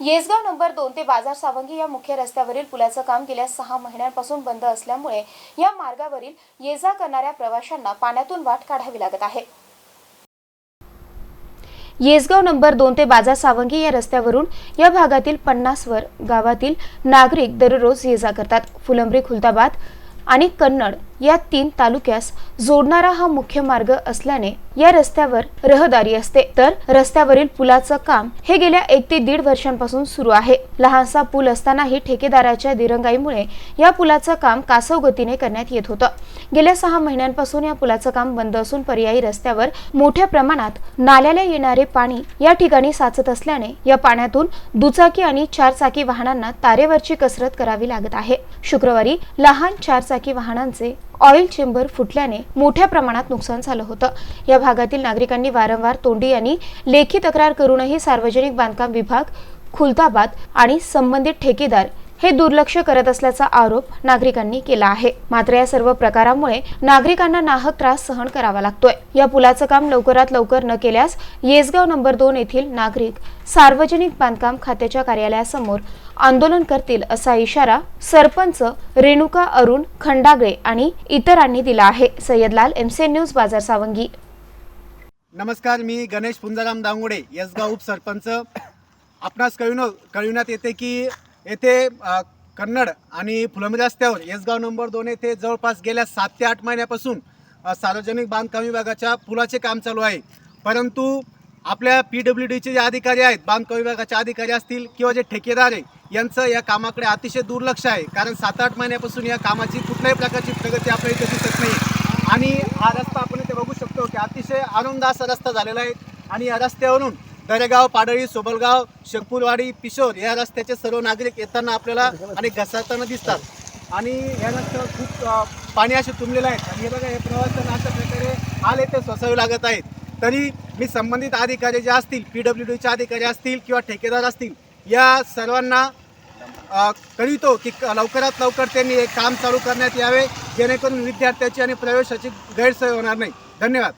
Yesgaon number दोन ते बाजार सावंगी या मुख्य रस्त्यावरील पुलाचं काम गेल्या सहा महिन्यांपासून बंद असल्यामुळे या मार्गावरील ये जा करणाऱ्या प्रवाशांना पाण्यातून वाट काढावी लागत आहे. येसगाव नंबर दोन ते बाजार सावंगी या रस्त्यावरून या भागातील पन्नासवर गावातील नागरिक दररोज ये जा करतात. फुलंब्री खुलताबाद आणि कन्नड या तीन तालुक्यास जोडणारा हा मुख्य मार्ग असल्याने या रस्त्यावर रहदारी असते. तर रस्त्यावरील पुलाचं काम हे गेल्या एक ते दीड वर्षांपासून सुरू आहे. लहानसा पूल असतानाही ठेकेदाराच्या दिरंगाईमुळे या पुलाचं काम कासव गतीने करण्यात येत होतं. गेल्या सहा महिन्यांपासून या पुलाचं काम बंद असून पर्यायी रस्त्यावर मोठ्या प्रमाणात नाल्याला येणारे पाणी या ठिकाणी साचत असल्याने या पाण्यातून दुचाकी आणि चारचाकी वाहनांना तारेवरची कसरत करावी लागत आहे. शुक्रवारी लहान चारचाकी वाहनांचे ऑइल चेंबर फुटल्याने मोठ्या प्रमाणात नुकसान झालं होतं. या भागातील नागरिकांनी वारंवार तोंडी यांनी लेखी तक्रार करूनही सार्वजनिक बांधकाम विभाग खुलताबाद आणि संबंधित ठेकेदार हे दुर्लक्ष करत असल्याचा आरोप नागरिकांनी केला आहे. मात्र या सर्व प्रकारामुळे नागरिकांना नाहक त्रास सहन करावा लागतोय. या पुलाचं काम लवकरात लवकर न केल्यास येसगाव नंबर दोन येथील नागरिक सार्वजनिक बांधकाम खात्याच्या कार्यालयासमोर आंदोलन करतील असा इशारा सरपंच रेणुका अरुण खंडागळे आणि इतरांनी दिला आहे. सय्यदलाल एमसीएन न्यूज बाजार सावंगी. नमस्कार मी गणेश पुंजाराम दांगोडे यसगाव उपसरपंच. आपणास कळविनो कळविण्यात येते की येथे कन्नड आणि फुलंब्री रस्त्यावर यसगाव नंबर दोन येथे जवळपास गेल्या सात ते आठ महिन्यापासून सार्वजनिक बांधकाम विभागाच्या पुलाचे काम चालू आहे. परंतु आपल्या पी डब्ल्यू डीचे जे अधिकारी आहेत बांधकाम विभागाचे अधिकारी असतील किंवा जे ठेकेदार आहे यांचं या कामाकडे अतिशय दुर्लक्ष आहे. कारण सात आठ महिन्यापासून या कामाची कुठल्याही प्रकारची प्रगती आपल्या इथे दिसत नाही आणि हा रस्ता आपण इथे बघू शकतो की अतिशय आनंद असा रस्ता झालेला आहे. आणि या रस्त्यावरून दरेगाव पाडळी सोबलगाव शेखपूरवाडी पिशोर या रस्त्याचे सर्व नागरिक येताना आपल्याला आणि घसरताना दिसतात. आणि या रस्त्यावर खूप पाणी असे तुंबलेलं आहे. आणि हे बघा हे प्रवासांना अशा प्रकारे आले ते सोसावे लागत आहेत. तरी मी संबंधित अधिकारी जे असतील पी डब्ल्यू डीचे अधिकारी असतील किंवा ठेकेदार असतील या सर्वांना कळवितो की लवकरात लवकर त्यांनी हे काम चालू करण्यात यावे जेणेकरून विद्यार्थ्याची आणि प्रवेशाची गैरसोय होणार नाही. धन्यवाद.